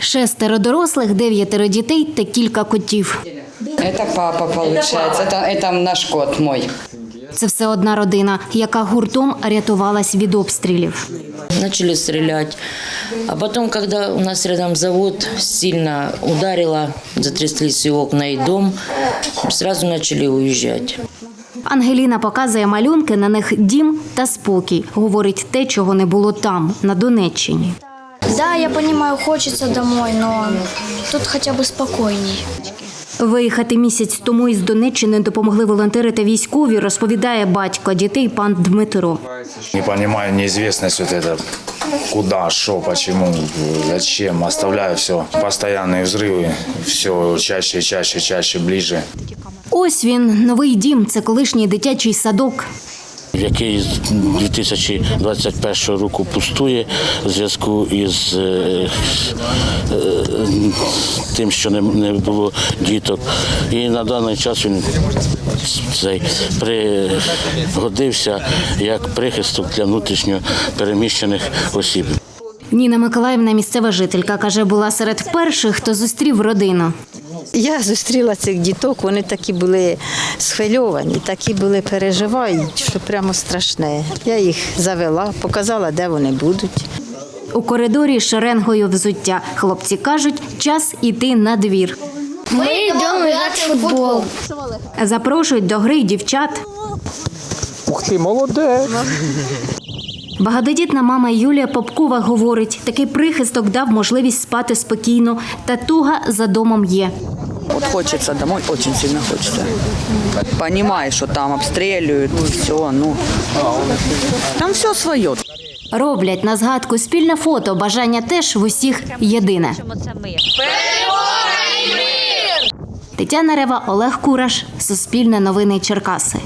Шестеро дорослих, дев'ятеро дітей та кілька котів. Это папа получается, это, это наш кот мой. Це все одна родина, яка гуртом рятувалась від обстрілів. Начали стрелять. А потом, когда у нас рядом завод сильно ударило, затряслись и окна, и дом, сразу начали уезжать. Ангеліна показує малюнки, на них дім та спокій. Говорить те, чого не було там, на Донеччині. Да, я понимаю, хочется домой, но тут хотя бы спокойней. Виїхати місяць тому із Донеччини допомогли волонтери та військові, розповідає батько дітей пан Дмитро. Не понимаю неизвестность вот это, куда, что, почему, зачем. Оставляю все. Постоянные взрывы, все чаще, и чаще, чаще, ближе. Ось він, новий дім, це колишній дитячий садок. який з 2021 року пустує в зв'язку із е, е, тим, що не, було діток. І на даний час він цей пригодився як прихисток для внутрішньо переміщених осіб. Ніна Миколаївна, місцева жителька, каже, була серед перших, хто зустрів родину. Я зустріла цих діток, вони такі були схвильовані, такі були переживають, що прямо страшне. Я їх завела, показала, де вони будуть. У коридорі шеренгою взуття. Хлопці кажуть, час іти на двір. Мы идем играть в футбол. Запрошують до гри й дівчат. Ух ти, молодець! Багатодітна мама Юлія Попкова говорить, такий прихисток дав можливість спати спокійно, та туга за домом є. Вот хочется домой, очень сильно хочется. Понимаешь, что там обстреливают, все, ну. Там все свое. Роблять на згадку спільне фото. Бажання теж в усіх єдине. Тетяна Рева, Олег Кураш, Суспільне новини Черкаси.